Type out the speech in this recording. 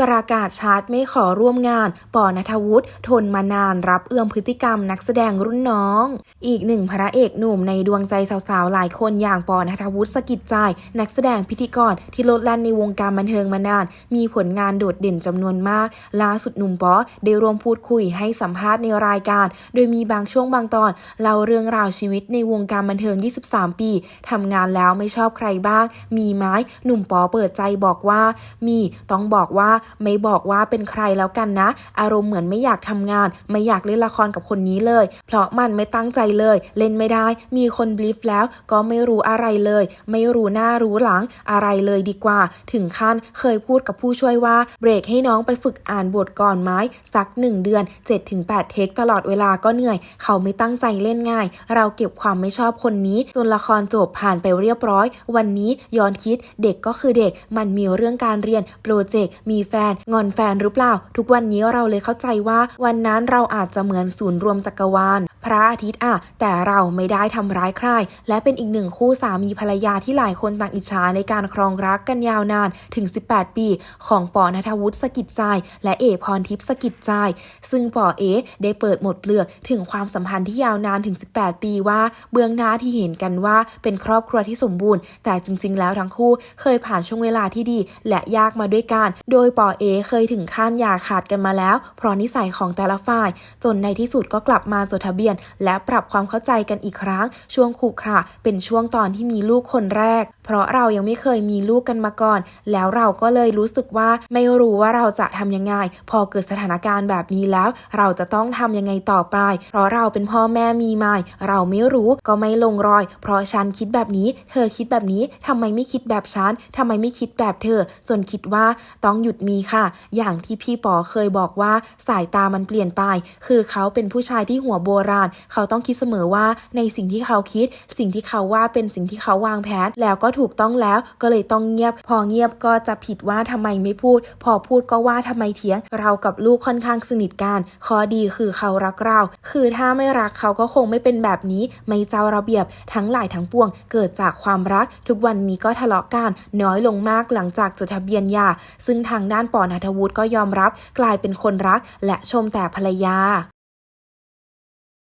ประกาศชาร์ตไม่ขอร่วมงาน ปอนัทวุฒิทนมานานรับเอื้อมพฤติกรรมนักแสดงรุ่นน้อง อีกหนึ่งพระเอกหนุ่มในดวงใจสาวๆ หลายคนอย่างปอนัทวุฒิสกิจใจ นักแสดงพิธีกรที่โลดแล่นในวงการบันเทิงมานาน มีผลงานโดดเด่นจำนวนมาก ล่าสุดหนุ่มปอได้ร่วมพูดคุยให้สัมภาษณ์ในรายการ โดยมีบางช่วงบางตอนเล่าเรื่องราวชีวิตในวงการบันเทิง 23 ปีทำงานแล้วไม่ชอบใครบ้าง มีไหมหนุ่มปอเปิดใจบอกว่า มีต้องบอกว่าไม่บอกว่าเป็นใครแล้วกันนะ อารมณ์เหมือนไม่อยากทำงาน ไม่อยากเล่นละครกับคนนี้เลย เพราะมันไม่ตั้งใจเลย เล่นไม่ได้ มีคนบลีฟแล้วก็ไม่รู้อะไรเลย ไม่รู้หน้ารู้หลังอะไรเลยดีกว่า ถึงขั้นเคยพูดกับผู้ช่วยว่าเบรกให้น้องไปฝึกอ่านบทก่อนไหมสัก 1 เดือน 7-8 เทคตลอดเวลาก็เหนื่อย เขาไม่ตั้งใจเล่นง่าย เราเก็บความไม่ชอบคนนี้จนละครจบผ่านไปเรียบร้อย วันนี้ย้อนคิดเด็กก็คือเด็กมันมีเรื่องการเรียนโปรเจกต์มีแฟนงอนแฟนหรือเปล่า ทุกวันนี้เราเลยเข้าใจว่าวันนั้นเราอาจจะเหมือนศูนย์รวมจักรวาล พระอาทิตย์อะแต่เราไม่ได้ทำร้ายใคร และเป็นอีกหนึ่งคู่สามีภรรยาที่หลายคนต่างอิจฉาในการครองรักกันยาวนานถึง 18 ปี ของปอนัทวุฒิสกิจใจ และเอพรทิพย์สกิจใจ ซึ่งปอเอได้เปิดหมดเปลือกถึงความสัมพันธ์ที่ยาวนานถึง 18 ปีว่า เบื้องหน้าที่เห็นกันว่าเป็นครอบครัวที่สมบูรณ์ แต่จริง ๆ แล้วทั้งคู่เคยผ่านช่วงเวลาที่ดี และยากมาด้วยกัน โดยปอเอเคยถึงขั้นอย่าขาดกันมาแล้ว เพราะนิสัยของแต่ละฝ่าย จนในที่สุดก็กลับมาจดทะเบียนและปรับความเข้าใจกันอีกครั้ง ช่วงขู่ขระเป็นช่วงตอนที่มีลูกคนแรก เพราะเรายังไม่เคยมีลูกกันมาก่อน แล้วเราก็เลยรู้สึกว่าไม่รู้ว่าเราจะทำยังไง พอเกิดสถานการณ์แบบนี้แล้ว เราจะต้องทำยังไงต่อไป เพราะเราเป็นพ่อแม่มีใหม่เราไม่รู้ก็ไม่ลงรอย เพราะฉันคิดแบบนี้ เธอคิดแบบนี้ทำไมไม่คิดแบบฉันทำไมไม่คิดแบบเธอ จนคิดว่าต้องหยุดมีค่ะ อย่างที่พี่ปอเคยบอกว่าสายตามันเปลี่ยนไป คือเขาเป็นผู้ชายที่หัวโบราณเขาต้องคิดเสมอว่าในสิ่งที่เขาคิด สิ่งที่เขาว่าเป็นสิ่งที่เขาวางแผนแล้วก็ถูกต้องแล้วก็เลยต้องเงียบ พอเงียบก็จะผิดว่าทำไมไม่พูด พอพูดก็ว่าทำไมเถียง เรากับลูกค่อนข้างสนิทกันข้อดีคือเขารักเรา คือถ้าไม่รักเขาก็คงไม่เป็นแบบนี้ ไม่เจ้าระเบียบทั้งหลายทั้งปวง เกิดจากความรัก ทุกวันนี้ก็ทะเลาะกันน้อยลงมากหลังจากจดทะเบียนหย่าซึ่งทางด้านปอนัทวุฒิก็ยอมรับ กลายเป็นคนรัก และชมแต่ภรรยา